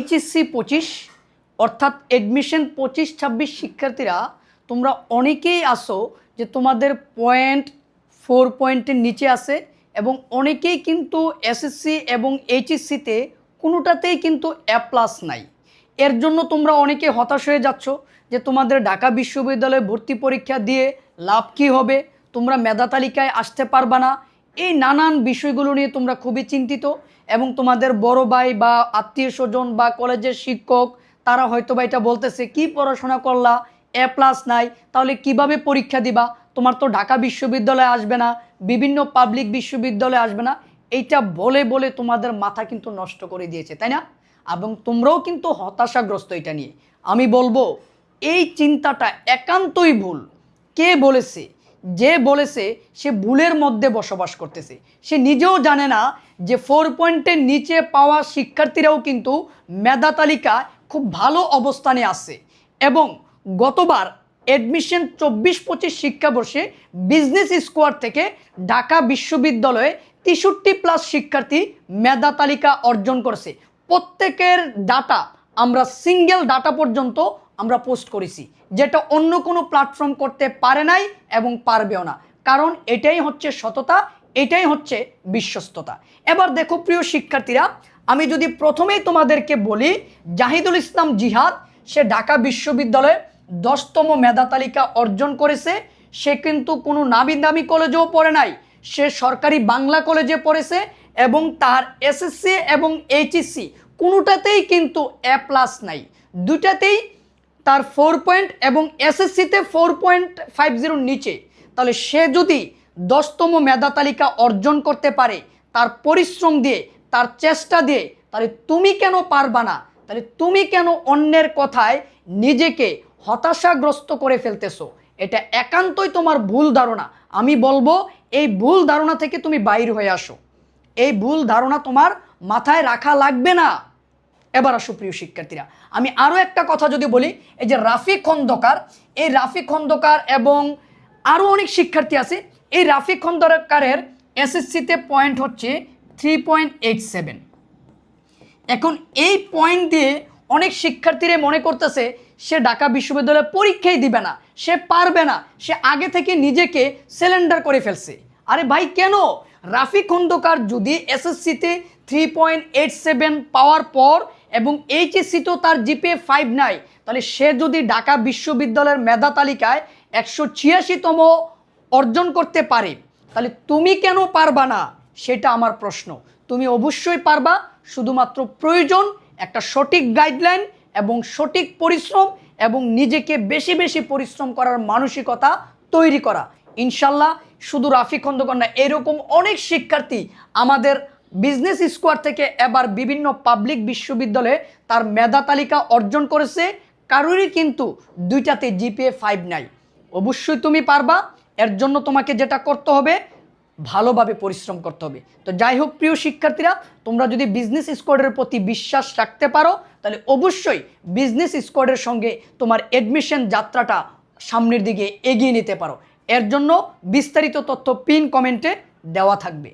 HSC পঁচিশ, অর্থাৎ admission পঁচিশ, ছাব্বিশ শিক্ষার্থীরা, তোমরা অনেকেই আসো যে তোমাদের পয়েন্ট ফোর পয়েন্টের নিচে আসে এবং অনেকেই কিন্তু এসএসসি এবং এইচএসসিতে কোনোটাতেই কিন্তু এ প্লাস নাই। এর জন্য তোমরা অনেকে হতাশ হয়ে যাচ্ছ যে তোমাদের ঢাকা বিশ্ববিদ্যালয়ে ভর্তি পরীক্ষা দিয়ে লাভ কি হবে, তোমরা মেধা তালিকায় আসতে পারবা না। এই নানান বিষয়গুলো নিয়ে তোমরা খুবই চিন্তিত। এবং তোমাদের বড় ভাই বা আত্মীয় স্বজন বা কলেজের শিক্ষক, তারা হয়তো বা এটা বলতেছে, কি পড়াশোনা করলা? এ প্লাস নাই, তাহলে কীভাবে পরীক্ষা দিবা? তোমার তো ঢাকা বিশ্ববিদ্যালয়ে আসবে না, বিভিন্ন পাবলিক বিশ্ববিদ্যালয়ে আসবে না। এইটা বলে বলে তোমাদের মাথা কিন্তু নষ্ট করে দিয়েছে, তাই না? এবং তোমরাও কিন্তু হতাশাগ্রস্ত এটা নিয়ে। আমি বলব, এই চিন্তাটা একান্তই ভুল। কে বলেছে? যে বলেছে, সে ভুলের মধ্যে বসবাস করতেছে। সে নিজেও জানে না যে ফোর পয়েন্টের নিচে পাওয়া শিক্ষার্থীরাও কিন্তু মেধা তালিকায় খুব ভালো অবস্থানে আছে এবং গতবার অ্যাডমিশন চব্বিশ পঁচিশ শিক্ষাবর্ষে বিজনেস স্কোয়াড থেকে ঢাকা বিশ্ববিদ্যালয়ে তেষট্টি প্লাস শিক্ষার্থী মেধা তালিকা অর্জন করেছে। প্রত্যেকের ডাটা আমরা সিঙ্গেল ডাটা পর্যন্ত আমরা পোস্ট করেছি, যেটা অন্য কোনো প্ল্যাটফর্ম করতে পারে নাই এবং পারবেও না। কারণ এটাই হচ্ছে সততা, এটাই হচ্ছে বিশ্বস্ততা। এবার দেখো প্রিয় শিক্ষার্থীরা, আমি যদি প্রথমেই তোমাদেরকে বলি, জাহিদুল ইসলাম জিহাদ, সে ঢাকা বিশ্ববিদ্যালয়ে দশতম মেধা তালিকা অর্জন করেছে। সে কিন্তু কোনো নামি দামি কলেজেও পড়ে নাই। সে সরকারি বাংলা কলেজে পড়েছে এবং তার এসএসসি এবং এইচএসসি কোনোটাতেই কিন্তু এ প্লাস নাই। দুটাতেই তার ফোর পয়েন্ট এবং এসএসসিতে ফোর পয়েন্ট ফাইভ জিরোর নিচে। তাহলে সে যদি দশতম মেধা তালিকা অর্জন করতে পারে, তার পরিশ্রম দিয়ে, তার চেষ্টা দিয়ে, তাহলে তুমি কেন পারবা না? তাহলে তুমি কেন অন্যের কথায় নিজেকে হতাশাগ্রস্ত করে ফেলতেছো? এটা একান্তই তোমার ভুল ধারণা। আমি বলব, এই ভুল ধারণা থেকে তুমি বাইর হয়ে আসো। এই ভুল ধারণা তোমার মাথায় রাখা লাগবে না। এবার আসো প্রিয় শিক্ষার্থীরা। আমি আরও একটা কথা যদি বলি, এই যে রাফি খন্দকার, এই রাফি খন্দকার এবং আরও অনেক শিক্ষার্থী আছে, এই রাফি খন্দকারের এসএসসিতে পয়েন্ট হচ্ছে থ্রি পয়েন্ট এইট সেভেন এখন এই পয়েন্ট দিয়ে অনেক শিক্ষার্থীরা মনে করতেছে, সে ঢাকা বিশ্ববিদ্যালয়ে পরীক্ষাই দিবে না, সে পারবে না, সে আগে থেকে নিজেকে সিলিন্ডার করে ফেলছে। আরে ভাই, কেন? রাফি খন্দকার যদি এসএসসিতে থ্রি পয়েন্ট এইট সেভেন পাওয়ার পর এবং এইচএসসিতেও তার জিপিএ ফাইভ নাই, তাহলে সে যদি ঢাকা বিশ্ববিদ্যালয়ের মেধা তালিকায় একশো ছিয়াশিতম অর্জন করতে পারে, তাহলে তুমি কেন পারবা না? সেটা আমার প্রশ্ন। তুমি অবশ্যই পারবা, শুধুমাত্র প্রয়োজন একটা সঠিক গাইডলাইন এবং সঠিক পরিশ্রম এবং নিজেকে বেশি বেশি পরিশ্রম করার মানসিকতা তৈরি করা। ইনশাল্লাহ, শুধু রাফি খন্দকার না, এরকম অনেক শিক্ষার্থী আমাদের বিজনেস স্কোয়াড থেকে এবার বিভিন্ন পাবলিক বিশ্ববিদ্যালয়ে তার মেধা তালিকা অর্জন করেছে। কারোরই কিন্তু দুইটাতে জিপিএ ফাইভ নাই। অবশ্যই তুমি পারবা, এর জন্য তোমাকে যেটা করতে হবে, ভালোভাবে পরিশ্রম করতে হবে। তো যাই হোক, প্রিয় শিক্ষার্থীরা, তোমরা যদি বিজনেস স্কোয়াডের প্রতি বিশ্বাস রাখতে পারো, তাহলে অবশ্যই বিজনেস স্কোয়াডের সঙ্গে তোমার অ্যাডমিশন যাত্রাটা সামনের দিকে এগিয়ে নিতে পারো। এর জন্য বিস্তারিত তথ্য পিন কমেন্টে দেওয়া থাকবে।